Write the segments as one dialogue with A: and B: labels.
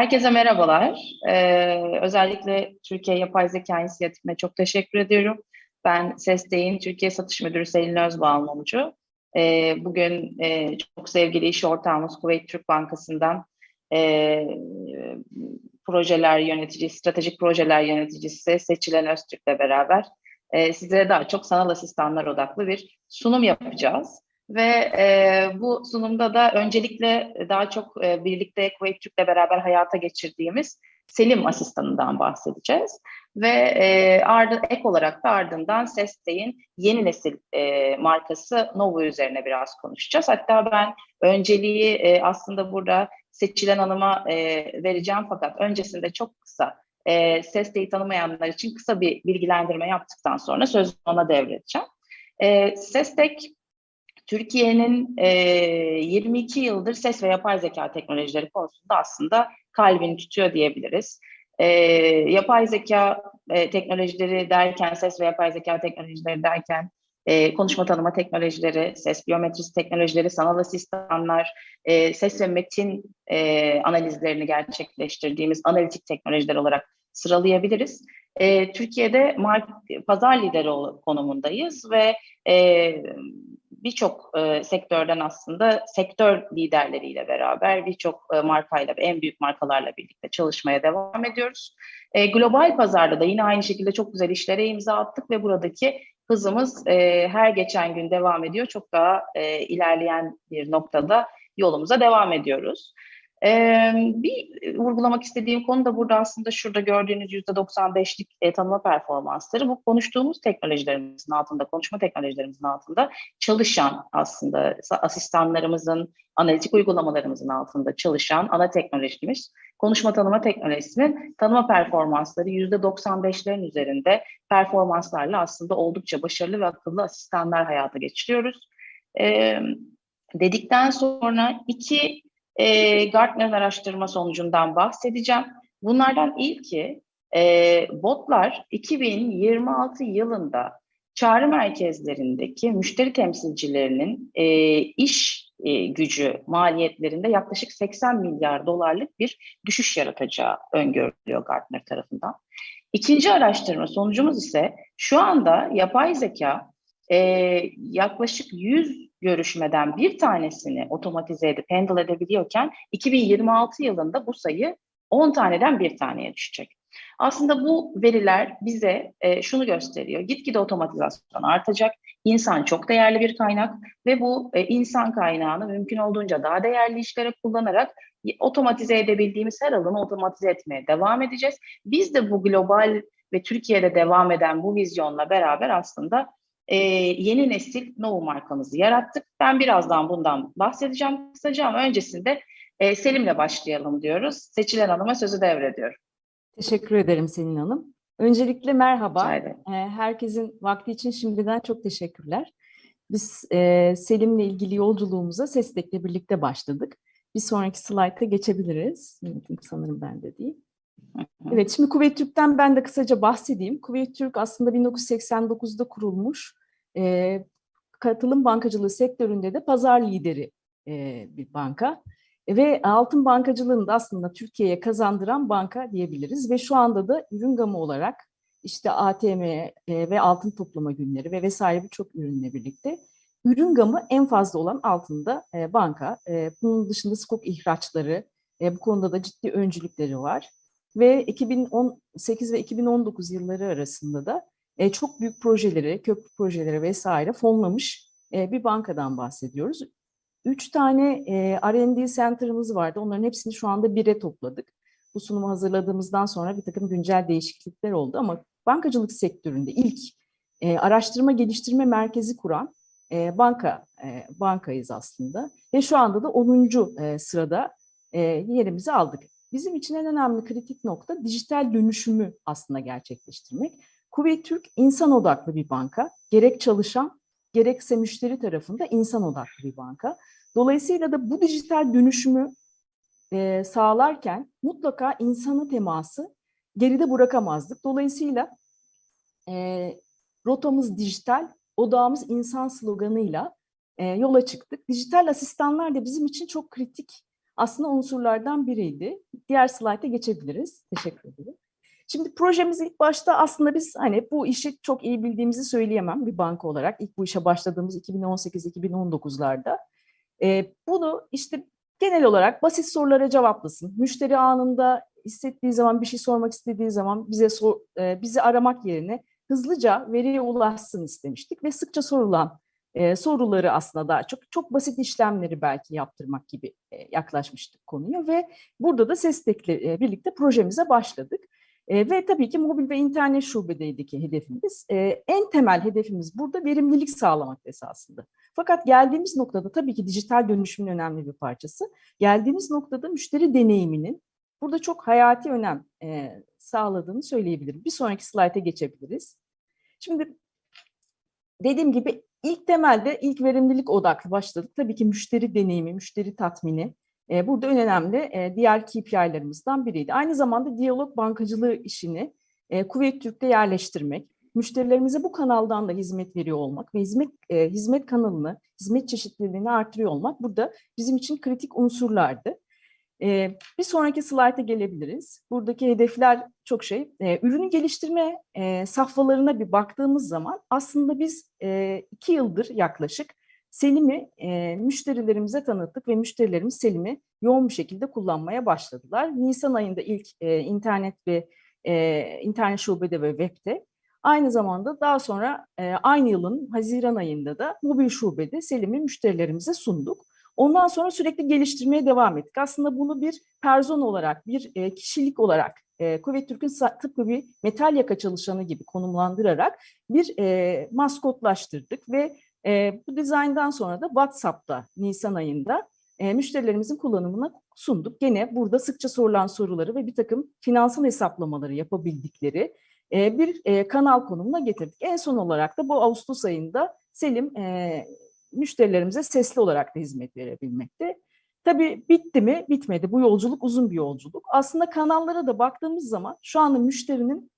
A: Herkese merhabalar. Ee, özellikle Türkiye Yapay Zeka İnisiyatifine çok teşekkür ediyorum. Ben SESDE'in Türkiye Satış Müdürü Selin Özbağ Ee, bugün e, çok sevgili iş ortağımız Kuveyt Türk Bankası'ndan e, projeler yöneticisi, stratejik projeler yöneticisi Seçilen Öztürk'le beraber e, sizlere daha çok sanal asistanlar odaklı bir sunum yapacağız. Ve e, bu sunumda da öncelikle daha çok e, birlikte Kuveyt Türk'le beraber hayata geçirdiğimiz Selim asistanından bahsedeceğiz. Ve e, ardı, ek olarak da ardından Sestey'in yeni nesil e, markası Novo üzerine biraz konuşacağız. Hatta ben önceliği e, aslında burada Seçilen Hanım'a e, vereceğim fakat öncesinde çok kısa e, Sestey'i tanımayanlar için kısa bir bilgilendirme yaptıktan sonra sözü ona devredeceğim. E, Sestek Türkiye'nin e, 22 yıldır ses ve yapay zeka teknolojileri konusunda aslında kalbini tutuyor diyebiliriz. E, yapay zeka e, teknolojileri derken, ses ve yapay zeka teknolojileri derken, e, konuşma tanıma teknolojileri, ses biyometrisi teknolojileri, sanal asistanlar, e, ses ve metin e, analizlerini gerçekleştirdiğimiz analitik teknolojiler olarak sıralayabiliriz. E, Türkiye'de mark, pazar lideri konumundayız ve e, birçok e, sektörden aslında sektör liderleriyle beraber birçok e, markayla ve en büyük markalarla birlikte çalışmaya devam ediyoruz. E, global pazarda da yine aynı şekilde çok güzel işlere imza attık ve buradaki hızımız e, her geçen gün devam ediyor. Çok daha e, ilerleyen bir noktada yolumuza devam ediyoruz. Ee, bir vurgulamak istediğim konu da burada aslında şurada gördüğünüz %95'lik e, tanıma performansları. Bu konuştuğumuz teknolojilerimizin altında, konuşma teknolojilerimizin altında çalışan aslında asistanlarımızın, analitik uygulamalarımızın altında çalışan ana teknolojimiz. Konuşma tanıma teknolojisinin tanıma performansları %95'lerin üzerinde performanslarla aslında oldukça başarılı ve akıllı asistanlar hayata geçiriyoruz. Ee, dedikten sonra iki e, Gartner'ın araştırma sonucundan bahsedeceğim. Bunlardan ilki e, botlar 2026 yılında çağrı merkezlerindeki müşteri temsilcilerinin e, iş e, gücü maliyetlerinde yaklaşık 80 milyar dolarlık bir düşüş yaratacağı öngörülüyor Gartner tarafından. İkinci araştırma sonucumuz ise şu anda yapay zeka e, yaklaşık 100 görüşmeden bir tanesini otomatize edip handle edebiliyorken 2026 yılında bu sayı 10 taneden bir taneye düşecek. Aslında bu veriler bize e, şunu gösteriyor. Gitgide otomatizasyon artacak. İnsan çok değerli bir kaynak ve bu e, insan kaynağını mümkün olduğunca daha değerli işlere kullanarak otomatize edebildiğimiz her alanı otomatize etmeye devam edeceğiz. Biz de bu global ve Türkiye'de devam eden bu vizyonla beraber aslında e, yeni nesil Novo markamızı yarattık. Ben birazdan bundan bahsedeceğim kısaca ama öncesinde e, Selim'le başlayalım diyoruz. Seçilen Hanım'a sözü devrediyorum.
B: Teşekkür ederim Selin Hanım. Öncelikle merhaba. E, herkesin vakti için şimdiden çok teşekkürler. Biz e, Selim'le ilgili yolculuğumuza Sestek'le birlikte başladık. Bir sonraki slayta geçebiliriz. Sanırım bende değil. Evet, şimdi Kuveyt Türk'ten ben de kısaca bahsedeyim. Kuveyt Türk aslında 1989'da kurulmuş e, katılım bankacılığı sektöründe de pazar lideri e, bir banka. Ve altın bankacılığını da aslında Türkiye'ye kazandıran banka diyebiliriz. Ve şu anda da ürün gamı olarak işte ATM ve altın toplama günleri ve vesaire birçok ürünle birlikte ürün gamı en fazla olan altında banka. Bunun dışında skok ihraçları, bu konuda da ciddi öncülükleri var. Ve 2018 ve 2019 yılları arasında da e, çok büyük projeleri, köprü projeleri vesaire fonlamış e, bir bankadan bahsediyoruz. Üç tane e, R&D center'ımız vardı. Onların hepsini şu anda bire topladık. Bu sunumu hazırladığımızdan sonra bir takım güncel değişiklikler oldu ama bankacılık sektöründe ilk e, araştırma geliştirme merkezi kuran e, banka e, bankayız aslında ve şu anda da 10. E, sırada e, yerimizi aldık. Bizim için en önemli kritik nokta dijital dönüşümü aslında gerçekleştirmek. Kuveyt Türk insan odaklı bir banka. Gerek çalışan gerekse müşteri tarafında insan odaklı bir banka. Dolayısıyla da bu dijital dönüşümü e, sağlarken mutlaka insanı teması geride bırakamazdık. Dolayısıyla e, rotamız dijital, odağımız insan sloganıyla e, yola çıktık. Dijital asistanlar da bizim için çok kritik aslında unsurlardan biriydi. Diğer slayta geçebiliriz. Teşekkür ederim. Şimdi projemiz ilk başta aslında biz hani bu işi çok iyi bildiğimizi söyleyemem bir banka olarak. İlk bu işe başladığımız 2018-2019'larda. Ee, bunu işte genel olarak basit sorulara cevaplasın. Müşteri anında hissettiği zaman bir şey sormak istediği zaman bize sor, e, bizi aramak yerine hızlıca veriye ulaşsın istemiştik ve sıkça sorulan e, soruları aslında daha çok çok basit işlemleri belki yaptırmak gibi e, yaklaşmıştık konuya ve burada da SESTEK'le e, birlikte projemize başladık. E, ve tabii ki mobil ve internet şubedeydi hedefimiz. E, en temel hedefimiz burada verimlilik sağlamak esasında. Fakat geldiğimiz noktada tabii ki dijital dönüşümün önemli bir parçası. Geldiğimiz noktada müşteri deneyiminin burada çok hayati önem e, sağladığını söyleyebilirim. Bir sonraki slayta geçebiliriz. Şimdi dediğim gibi ilk temelde ilk verimlilik odaklı başladık. Tabii ki müşteri deneyimi, müşteri tatmini e, burada en önemli e, diğer KPI'lerimizden biriydi. Aynı zamanda diyalog bankacılığı işini e, Kuveyt Türk'te yerleştirmek, müşterilerimize bu kanaldan da hizmet veriyor olmak ve hizmet e, hizmet kanalını, hizmet çeşitliliğini artırıyor olmak burada bizim için kritik unsurlardı. E, bir sonraki slayta gelebiliriz. Buradaki hedefler çok şey. E, ürünü geliştirme e, safhalarına bir baktığımız zaman aslında biz e, iki yıldır yaklaşık Selim'i e, müşterilerimize tanıttık ve müşterilerimiz Selim'i yoğun bir şekilde kullanmaya başladılar. Nisan ayında ilk e, internet ve e, internet şubede ve webde. Aynı zamanda daha sonra e, aynı yılın Haziran ayında da mobil şubede Selim'i müşterilerimize sunduk. Ondan sonra sürekli geliştirmeye devam ettik. Aslında bunu bir person olarak, bir e, kişilik olarak e, Kuvvet Türk'ün tıpkı bir metal yaka çalışanı gibi konumlandırarak bir e, maskotlaştırdık ve e, bu dizayndan sonra da WhatsApp'ta Nisan ayında e, müşterilerimizin kullanımına sunduk. Gene burada sıkça sorulan soruları ve bir takım finansal hesaplamaları yapabildikleri e, bir e, kanal konumuna getirdik. En son olarak da bu Ağustos ayında Selim e, müşterilerimize sesli olarak da hizmet verebilmekte. Tabii bitti mi? Bitmedi. Bu yolculuk uzun bir yolculuk. Aslında kanallara da baktığımız zaman şu anda müşterinin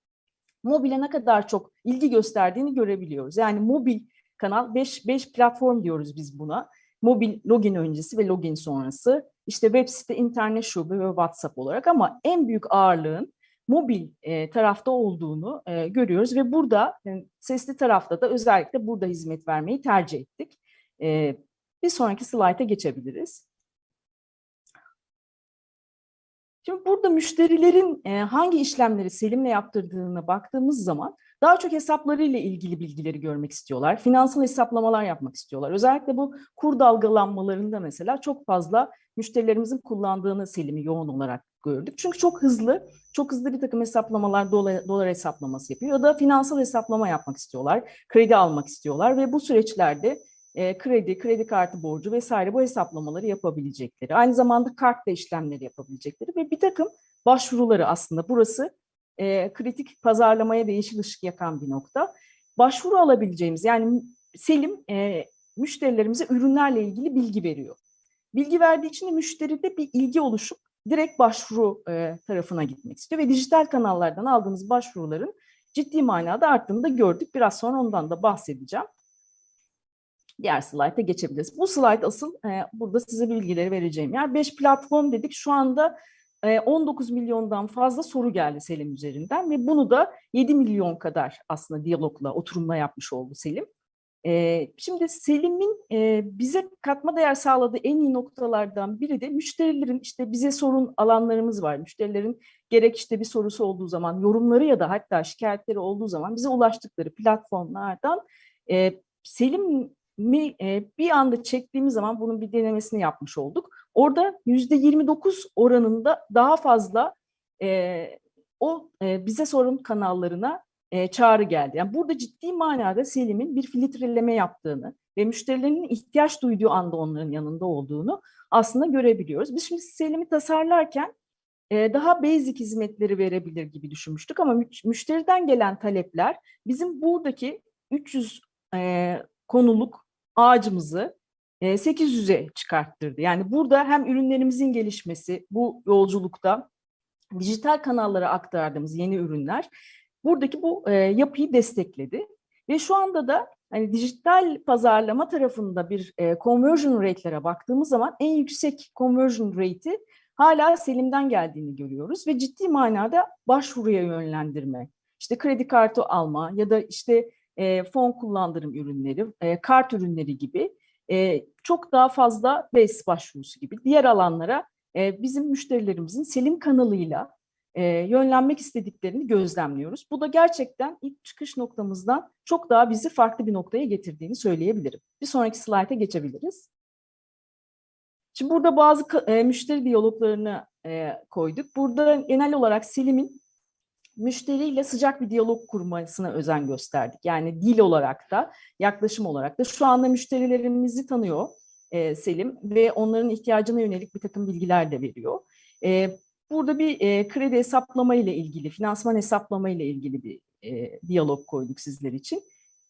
B: mobile ne kadar çok ilgi gösterdiğini görebiliyoruz. Yani mobil kanal 5 5 platform diyoruz biz buna. Mobil login öncesi ve login sonrası. İşte web site, internet şube ve WhatsApp olarak ama en büyük ağırlığın mobil e, tarafta olduğunu e, görüyoruz ve burada yani sesli tarafta da özellikle burada hizmet vermeyi tercih ettik. E, bir sonraki slayta geçebiliriz. Şimdi burada müşterilerin e, hangi işlemleri Selim'le yaptırdığına baktığımız zaman daha çok hesaplarıyla ilgili bilgileri görmek istiyorlar. Finansal hesaplamalar yapmak istiyorlar. Özellikle bu kur dalgalanmalarında mesela çok fazla müşterilerimizin kullandığını Selim'i yoğun olarak gördük. Çünkü çok hızlı, çok hızlı bir takım hesaplamalar, dolar, dolar hesaplaması yapıyor ya da finansal hesaplama yapmak istiyorlar, kredi almak istiyorlar ve bu süreçlerde e, kredi, kredi kartı borcu vesaire bu hesaplamaları yapabilecekleri, aynı zamanda kartla işlemleri yapabilecekleri ve bir takım başvuruları aslında burası e, kritik pazarlamaya değişik ışık yakan bir nokta. Başvuru alabileceğimiz yani Selim e, müşterilerimize ürünlerle ilgili bilgi veriyor. Bilgi verdiği için de müşteride bir ilgi oluşup direkt başvuru e, tarafına gitmek istiyor ve dijital kanallardan aldığımız başvuruların ciddi manada arttığını da gördük. Biraz sonra ondan da bahsedeceğim. Diğer slayta geçebiliriz. Bu slayt asıl e, burada size bilgileri vereceğim. Yani 5 platform dedik. Şu anda 19 milyondan fazla soru geldi Selim üzerinden ve bunu da 7 milyon kadar aslında diyalogla, oturumla yapmış oldu Selim. Şimdi Selim'in bize katma değer sağladığı en iyi noktalardan biri de müşterilerin işte bize sorun alanlarımız var. Müşterilerin gerek işte bir sorusu olduğu zaman, yorumları ya da hatta şikayetleri olduğu zaman bize ulaştıkları platformlardan Selim bir anda çektiğimiz zaman bunun bir denemesini yapmış olduk. Orada yüzde 29 oranında daha fazla e, o e, bize sorun kanallarına e, çağrı geldi. Yani burada ciddi manada Selim'in bir filtreleme yaptığını ve müşterilerinin ihtiyaç duyduğu anda onların yanında olduğunu aslında görebiliyoruz. Biz şimdi Selim'i tasarlarken e, daha basic hizmetleri verebilir gibi düşünmüştük ama müşteriden gelen talepler bizim buradaki 300 e, konuluk ağacımızı 800'e çıkarttırdı. Yani burada hem ürünlerimizin gelişmesi bu yolculukta dijital kanallara aktardığımız yeni ürünler buradaki bu yapıyı destekledi. Ve şu anda da hani dijital pazarlama tarafında bir e, conversion rate'lere baktığımız zaman en yüksek conversion rate'i hala Selim'den geldiğini görüyoruz ve ciddi manada başvuruya yönlendirme, işte kredi kartı alma ya da işte e, fon kullandırım ürünleri, e, kart ürünleri gibi e, çok daha fazla BES başvurusu gibi diğer alanlara e, bizim müşterilerimizin Selim kanalıyla e, yönlenmek istediklerini gözlemliyoruz. Bu da gerçekten ilk çıkış noktamızdan çok daha bizi farklı bir noktaya getirdiğini söyleyebilirim. Bir sonraki slayta geçebiliriz. Şimdi burada bazı e, müşteri diyaloglarını e, koyduk. Burada genel olarak Selim'in müşteriyle sıcak bir diyalog kurmasına özen gösterdik. Yani dil olarak da, yaklaşım olarak da. Şu anda müşterilerimizi tanıyor e, Selim ve onların ihtiyacına yönelik bir takım bilgiler de veriyor. E, burada bir e, kredi hesaplama ile ilgili, finansman hesaplama ile ilgili bir e, diyalog koyduk sizler için.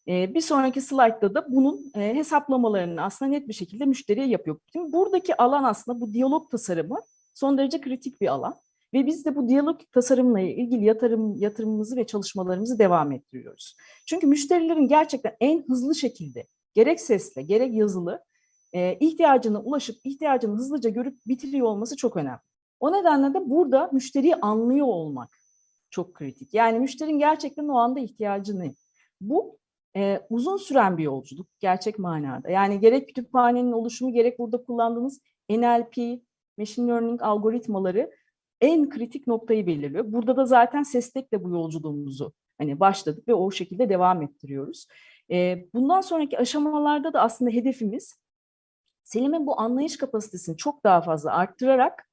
B: E, bir sonraki slaytta da bunun e, hesaplamalarını aslında net bir şekilde müşteriye yapıyor. Şimdi buradaki alan aslında bu diyalog tasarımı son derece kritik bir alan. Ve biz de bu diyalog tasarımla ilgili yatırım, yatırımımızı ve çalışmalarımızı devam ettiriyoruz. Çünkü müşterilerin gerçekten en hızlı şekilde gerek sesle gerek yazılı e, ihtiyacına ulaşıp ihtiyacını hızlıca görüp bitiriyor olması çok önemli. O nedenle de burada müşteriyi anlıyor olmak çok kritik. Yani müşterinin gerçekten o anda ihtiyacını. Bu e, uzun süren bir yolculuk gerçek manada. Yani gerek kütüphanenin oluşumu gerek burada kullandığımız NLP, machine learning algoritmaları en kritik noktayı belirliyor. Burada da zaten SESTEK'le bu yolculuğumuzu hani başladık ve o şekilde devam ettiriyoruz. E, bundan sonraki aşamalarda da aslında hedefimiz Selim'in bu anlayış kapasitesini çok daha fazla arttırarak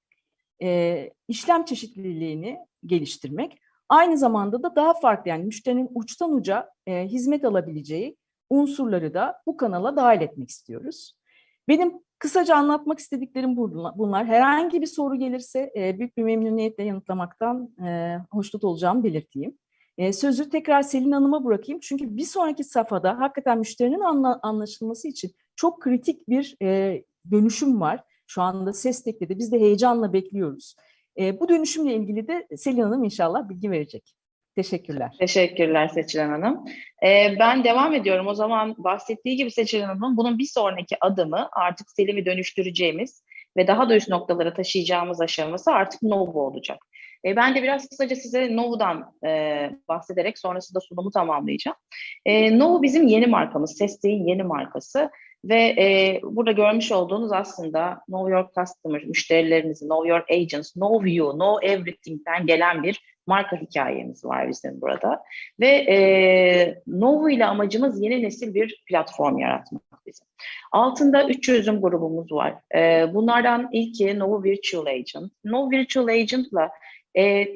B: e, işlem çeşitliliğini geliştirmek. Aynı zamanda da daha farklı yani müşterinin uçtan uca e, hizmet alabileceği unsurları da bu kanala dahil etmek istiyoruz. Benim kısaca anlatmak istediklerim bunlar. Herhangi bir soru gelirse e, büyük bir memnuniyetle yanıtlamaktan e, hoşnut olacağımı belirteyim. E, sözü tekrar Selin Hanım'a bırakayım. Çünkü bir sonraki safhada hakikaten müşterinin anla, anlaşılması için çok kritik bir dönüşüm var. Şu anda SESTEK'te de biz de heyecanla bekliyoruz. Bu dönüşümle ilgili de Selin Hanım inşallah bilgi verecek. Teşekkürler.
A: Teşekkürler Seçilen Hanım. Ee, ben devam ediyorum. O zaman bahsettiği gibi Seçilen Hanım bunun bir sonraki adımı artık Selim'i dönüştüreceğimiz ve daha da üst noktalara taşıyacağımız aşaması artık Novo olacak. E, ben de biraz kısaca size Novo'dan e, bahsederek sonrasında sunumu tamamlayacağım. E, Novo bizim yeni markamız, Seste'in yeni markası. Ve e, burada görmüş olduğunuz aslında Know Your Customer, müşterilerinizi, Know Your Agents, Know You, Know Everything'den gelen bir marka hikayemiz var bizim burada. Ve e, Novo ile amacımız yeni nesil bir platform yaratmak bizim. Altında üç çözüm grubumuz var. E, bunlardan ilki Novo Virtual Agent. Novo Virtual Agent'la e,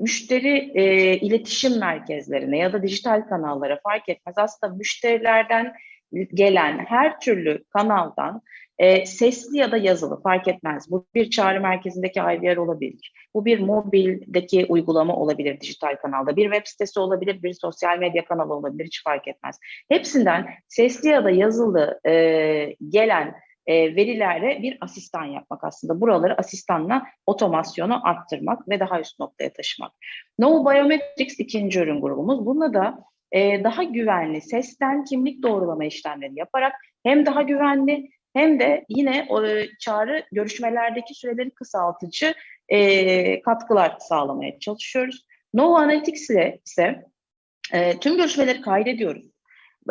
A: müşteri e, iletişim merkezlerine ya da dijital kanallara fark etmez. Aslında müşterilerden gelen her türlü kanaldan e, sesli ya da yazılı fark etmez. Bu bir çağrı merkezindeki IVR olabilir. Bu bir mobildeki uygulama olabilir dijital kanalda. Bir web sitesi olabilir, bir sosyal medya kanalı olabilir hiç fark etmez. Hepsinden sesli ya da yazılı e, gelen e, verilerle bir asistan yapmak aslında. Buraları asistanla otomasyonu arttırmak ve daha üst noktaya taşımak. No Biometrics ikinci ürün grubumuz. Bunda da e, daha güvenli sesten kimlik doğrulama işlemleri yaparak hem daha güvenli hem de yine o, e, çağrı görüşmelerdeki süreleri kısaltıcı e, katkılar sağlamaya çalışıyoruz. No Analytics ile ise e, tüm görüşmeleri kaydediyoruz.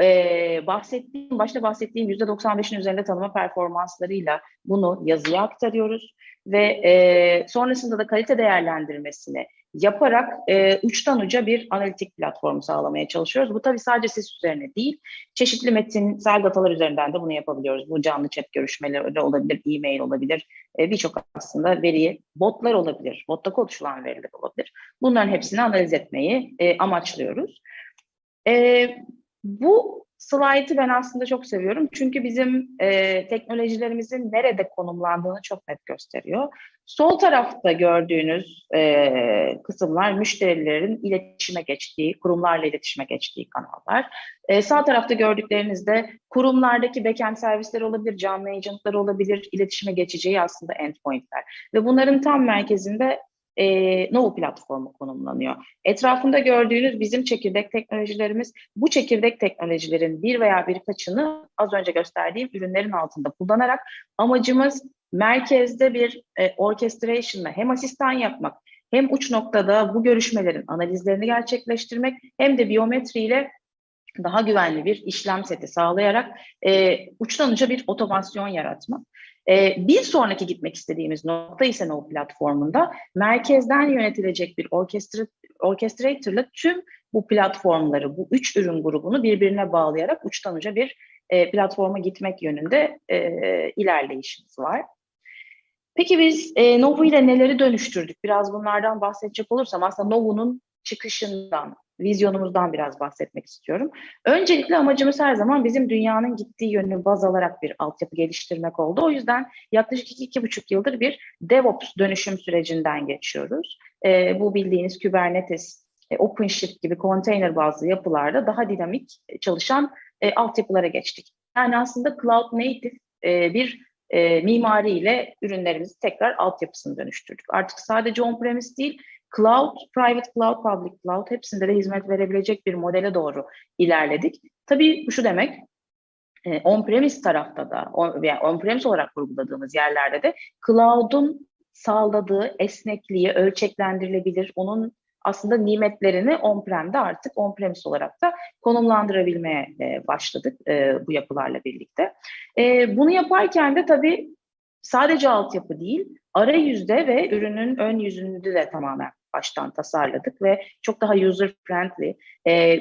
A: Ee, bahsettiğim, başta bahsettiğim %95'in üzerinde tanıma performanslarıyla bunu yazıya aktarıyoruz ve e, sonrasında da kalite değerlendirmesini yaparak e, uçtan uca bir analitik platformu sağlamaya çalışıyoruz. Bu tabii sadece ses üzerine değil, çeşitli metinsel datalar üzerinden de bunu yapabiliyoruz. Bu canlı chat görüşmeleri olabilir, e-mail olabilir, e, birçok aslında veriyi, botlar olabilir, botta konuşulan veriler olabilir. Bunların hepsini analiz etmeyi e, amaçlıyoruz. E, bu slide'ı ben aslında çok seviyorum. Çünkü bizim e, teknolojilerimizin nerede konumlandığını çok net gösteriyor. Sol tarafta gördüğünüz e, kısımlar müşterilerin iletişime geçtiği, kurumlarla iletişime geçtiği kanallar. E, sağ tarafta gördüklerinizde kurumlardaki backend servisler olabilir, canlı agentlar olabilir, iletişime geçeceği aslında endpointler. Ve bunların tam merkezinde e, Novo platformu konumlanıyor. Etrafında gördüğünüz bizim çekirdek teknolojilerimiz, bu çekirdek teknolojilerin bir veya birkaçını az önce gösterdiğim ürünlerin altında kullanarak amacımız merkezde bir e, orchestration'la hem asistan yapmak, hem uç noktada bu görüşmelerin analizlerini gerçekleştirmek, hem de biyometriyle daha güvenli bir işlem seti sağlayarak e, uçtan uca bir otomasyon yaratmak. E, bir sonraki gitmek istediğimiz nokta ise o platformunda merkezden yönetilecek bir orkestra, orkestrator'la tüm bu platformları, bu üç ürün grubunu birbirine bağlayarak uçtan uca bir e, platforma gitmek yönünde e, ilerleyişimiz var. Peki biz e, Novo ile neleri dönüştürdük? Biraz bunlardan bahsedecek olursam aslında Novo'nun çıkışından, vizyonumuzdan biraz bahsetmek istiyorum. Öncelikle amacımız her zaman bizim dünyanın gittiği yönünü baz alarak bir altyapı geliştirmek oldu. O yüzden yaklaşık iki, iki buçuk yıldır bir DevOps dönüşüm sürecinden geçiyoruz. E, bu bildiğiniz Kubernetes, e, OpenShift gibi konteyner bazlı yapılarda daha dinamik çalışan e, altyapılara geçtik. Yani aslında Cloud Native e, bir e, mimariyle ürünlerimizi tekrar altyapısını dönüştürdük. Artık sadece on-premise değil, cloud, private cloud, public cloud hepsinde de hizmet verebilecek bir modele doğru ilerledik. Tabii bu şu demek, e, on-premise tarafta da, on-premise olarak kurguladığımız yerlerde de cloud'un sağladığı esnekliği ölçeklendirilebilir, onun aslında nimetlerini on-prem'de artık on-premise olarak da konumlandırabilmeye e, başladık e, bu yapılarla birlikte. Bunu yaparken de tabii sadece altyapı değil, arayüzde ve ürünün ön yüzünü de tamamen baştan tasarladık ve çok daha user friendly, e,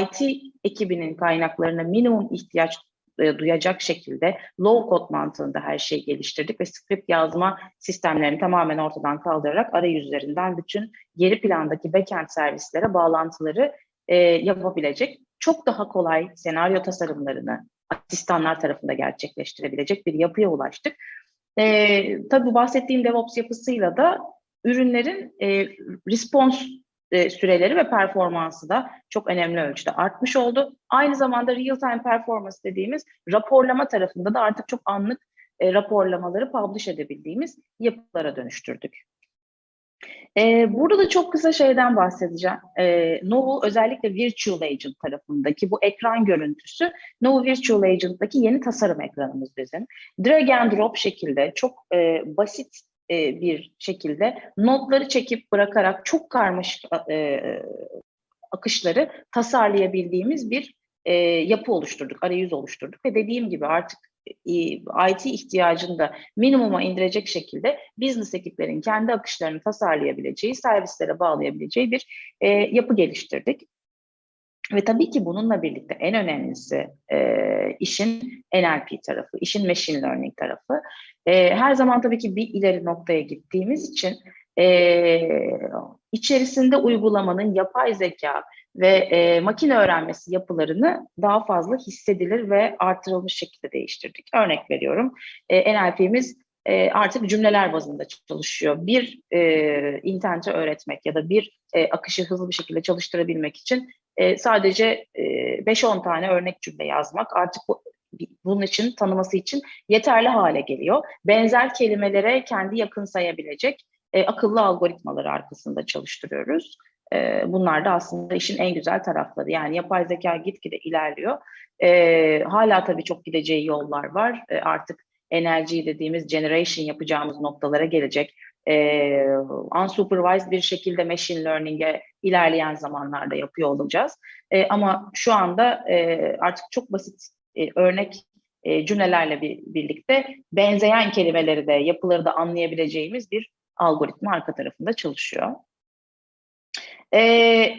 A: IT ekibinin kaynaklarına minimum ihtiyaç e, duyacak şekilde low code mantığında her şeyi geliştirdik ve script yazma sistemlerini tamamen ortadan kaldırarak arayüzlerinden bütün geri plandaki backend servislere bağlantıları e, yapabilecek çok daha kolay senaryo tasarımlarını asistanlar tarafında gerçekleştirebilecek bir yapıya ulaştık. E, tabii bahsettiğim DevOps yapısıyla da ürünlerin e, response e, süreleri ve performansı da çok önemli ölçüde artmış oldu. Aynı zamanda real time performance dediğimiz raporlama tarafında da artık çok anlık e, raporlamaları publish edebildiğimiz yapılara dönüştürdük. E, burada da çok kısa şeyden bahsedeceğim. E, Novo özellikle Virtual Agent tarafındaki bu ekran görüntüsü Novo Virtual Agent'daki yeni tasarım ekranımız bizim. Drag and drop şekilde çok e, basit e, bir şekilde notları çekip bırakarak çok karmaşık e, akışları tasarlayabildiğimiz bir e, yapı oluşturduk, arayüz oluşturduk ve dediğim gibi artık e, IT ihtiyacını da minimuma indirecek şekilde business ekiplerin kendi akışlarını tasarlayabileceği, servislere bağlayabileceği bir e, yapı geliştirdik. Ve tabii ki bununla birlikte en önemlisi e, işin NLP tarafı, işin machine learning tarafı. E, her zaman tabii ki bir ileri noktaya gittiğimiz için e, içerisinde uygulamanın yapay zeka ve e, makine öğrenmesi yapılarını daha fazla hissedilir ve artırılmış şekilde değiştirdik. Örnek veriyorum, e, NLP'miz e, artık cümleler bazında çalışıyor. Bir e, internete öğretmek ya da bir e, akışı hızlı bir şekilde çalıştırabilmek için e, sadece e, 5-10 tane örnek cümle yazmak artık bu, bunun için tanıması için yeterli hale geliyor. Benzer kelimelere kendi yakın sayabilecek e, akıllı algoritmaları arkasında çalıştırıyoruz. E, bunlar da aslında işin en güzel tarafları. Yani yapay zeka gitgide ilerliyor. E, hala tabii çok gideceği yollar var. E, artık NLG dediğimiz generation yapacağımız noktalara gelecek. E, unsupervised bir şekilde machine learning'e ilerleyen zamanlarda yapıyor olacağız. E, ama şu anda e, artık çok basit e, örnek e, cümlelerle bir, birlikte benzeyen kelimeleri de yapıları da anlayabileceğimiz bir algoritma arka tarafında çalışıyor. E,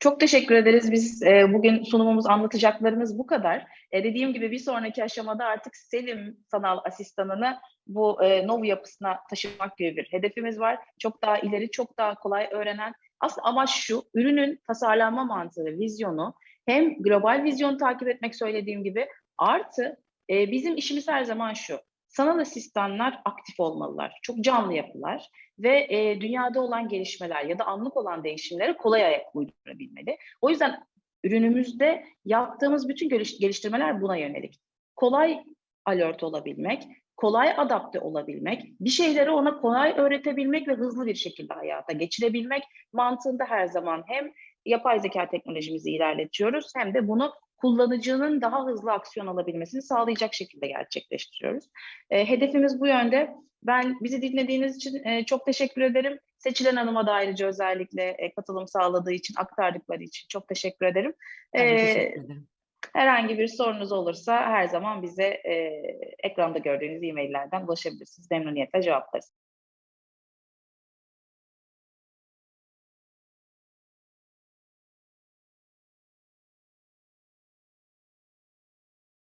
A: çok teşekkür ederiz. Biz e, bugün sunumumuz, anlatacaklarımız bu kadar. E, dediğim gibi bir sonraki aşamada artık Selim sanal asistanını bu e, Novu yapısına taşımak gibi bir hedefimiz var. Çok daha ileri, çok daha kolay öğrenen. Aslında amaç şu, ürünün tasarlanma mantığı, vizyonu hem global vizyon takip etmek söylediğim gibi artı e, bizim işimiz her zaman şu. Sanal asistanlar aktif olmalılar. Çok canlı yapılar ve e, dünyada olan gelişmeler ya da anlık olan değişimlere kolay ayak uydurabilmeli. O yüzden ürünümüzde yaptığımız bütün geliştirmeler buna yönelik. Kolay alert olabilmek, kolay adapte olabilmek, bir şeyleri ona kolay öğretebilmek ve hızlı bir şekilde hayata geçirebilmek mantığında her zaman hem yapay zeka teknolojimizi ilerletiyoruz hem de bunu kullanıcının daha hızlı aksiyon alabilmesini sağlayacak şekilde gerçekleştiriyoruz. E, hedefimiz bu yönde. Ben bizi dinlediğiniz için e, çok teşekkür ederim. Seçilen Hanım'a da ayrıca özellikle e, katılım sağladığı için, aktardıkları için çok teşekkür ederim.
B: Ben de
A: E,
B: teşekkür ederim.
A: herhangi bir sorunuz olursa her zaman bize e, ekranda gördüğünüz e-maillerden ulaşabilirsiniz. Memnuniyetle cevaplarız.